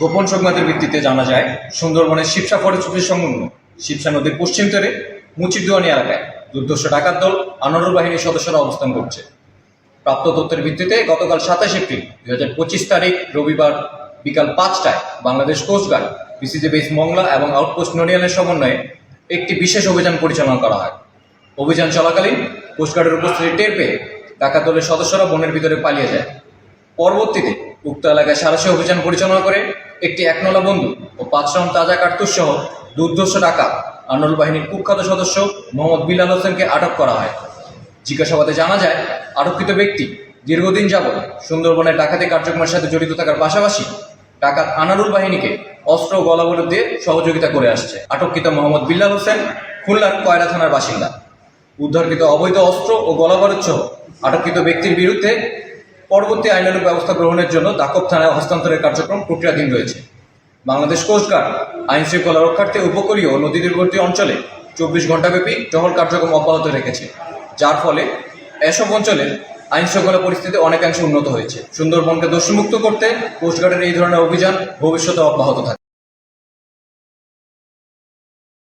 গোপন সংবাদের ভিত্তিতে জানা যায়, সুন্দরবনের শিবসা ফরেস্ট সংলগ্ন শিবসা নদীর পশ্চিম তীরে, মুচিরদুয়ানি এলাকায় দুর্ধর্ষ ডাকাত দল, আনোয়ারুল বাহিনীর সদস্যরা অবস্থান করছে। প্রাপ্ত তথ্যের ভিত্তিতে গতকাল সাতাশ এপ্রিল দুই হাজার পঁচিশ তারিখ রবিবার বিকাল পাঁচটায় Bangladesh coast guard BCG base Mongla এবং আউটপোস্ট নড়িয়ালের সমন্বয়ে একটি বিশেষ অভিযান পরিচালনা করা হয়। অভিযান চলাকালীন কোস্টগার্ডের উপস্থিতি টের পেয়ে ডাকাত দলের সদস্যরা বনের ভিতরে পালিয়ে যায়। পরবর্তীতে উক্ত এলাকায় সারাশি অভিযান পরিচালনা করে একটি একনলা বন্দুক ও পাঁচ রাউন্ড তাজা কার্তুজ সহ দুর্ধর্ষ টাকা আনোয়ার বাহিনীর কুখ্যাত সদস্য মোহাম্মদ বিলাল হোসেনকে আটক করা হয়। জিজ্ঞাসাবাদে জানা যায়, আটককৃত ব্যক্তি দীর্ঘদিন যাবৎ সুন্দরবনের ডাকাতি কার্যক্রমের সাথে জড়িত থাকার পাশাপাশি ডাকাত আনারুল বাহিনীকে অস্ত্র ও গলাবরত দিয়ে সহযোগিতা করে আসছে। আটককৃত মোহাম্মদ বিল্লাল হোসেন খুলনার কয়রা থানার বাসিন্দা। উদ্ধারকৃত অবৈধ অস্ত্র ও গলাবারুদ সহ আটককৃত ব্যক্তির বিরুদ্ধে পরবর্তী আইনানুগ ব্যবস্থা গ্রহণের জন্য দাকব থানায় হস্তান্তরের কার্যক্রম প্রক্রিয়াধীন রয়েছে। বাংলাদেশ কোস্টগার্ড আইন শৃঙ্খলা রক্ষার্থে উপকূলীয় নদী তীরবর্তী অঞ্চলে চব্বিশ ঘন্টাব্যাপী টহল কার্যক্রম অব্যাহত রেখেছে। যার ফলে এসব অঞ্চলের আইন শৃঙ্খলা পরিস্থিতি অনেকাংশে উন্নত হয়েছে। সুন্দরবনকে দোষমুক্ত করতে কোস্টগার্ডের এই ধরনের অভিযান ভবিষ্যতে অব্যাহত থাকে